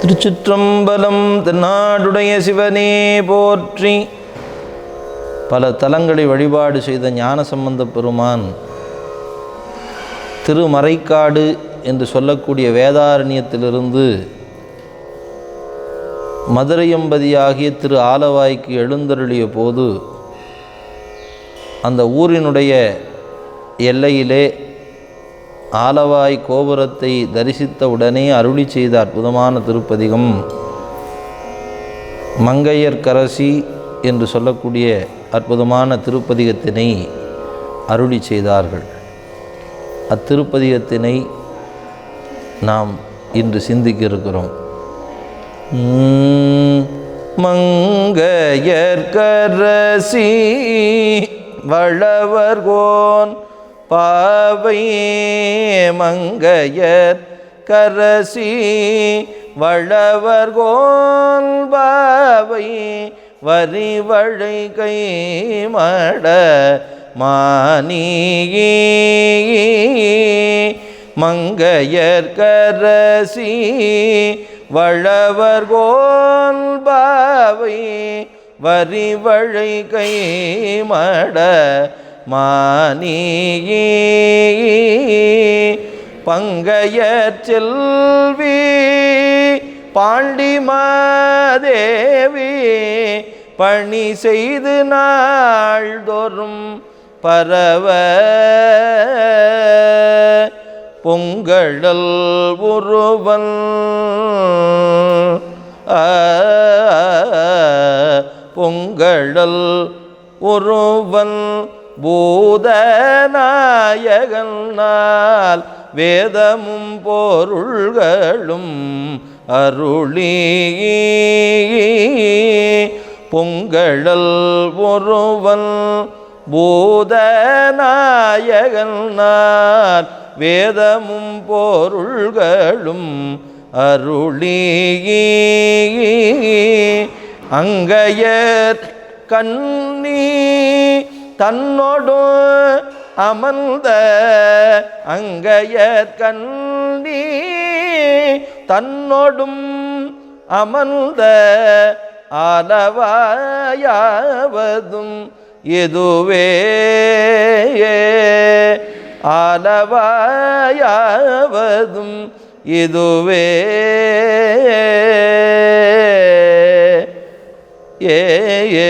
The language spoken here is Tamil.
திருச்சிற்றம்பலம் தென்னாடுடைய சிவனே போற்றி. பல தலங்களை வழிபாடு செய்த ஞான சம்பந்த பெருமான் திருமறைக்காடு என்று சொல்லக்கூடிய வேதாரண்யத்திலிருந்து மதுரையம்பதியாகிய திரு ஆலவாய்க்கு எழுந்தருளிய போது அந்த ஊரினுடைய எல்லையிலே ஆலவாய் கோபுரத்தை தரிசித்த உடனே அருளி செய்த அற்புதமான திருப்பதிகம். மங்கையர்க்கரசி என்று சொல்லக்கூடிய அற்புதமான திருப்பதிகத்தினை அருளி செய்தார்கள். அத்திருப்பதிகத்தினை நாம் இன்று சிந்திக்க இருக்கிறோம். உம், வளவர்கோன் பாவை மங்கையர் கரசி வளவர்கோன் பாவை வரிவழை கை மட மானியே. மங்கையர் கரசி வளவர்கோன் பாவை வரிவழை கை மட மானியே பங்கைய செல்வி பாண்டிமாதேவி பணி செய்து நாள்தோறும் பரவ பொங்கடல் உருவல். பொங்கடல் பொங்கழல் பூதநாயகன் நாள் வேதமும் பொருள்களும் அருளி பொங்கழல் ஒருவன் பூதநாயகன் நாள் வேதமும் பொருள்களும் அருளி அங்கையர் கண்ணீ தன்னோடு அமர்ந்த அங்கையர் கண்டி தன்னோடும் அமர்ந்த ஆலவாயாவதும் எதுவே? ஆலவாயாவதும் இதுவே ஏ ஏ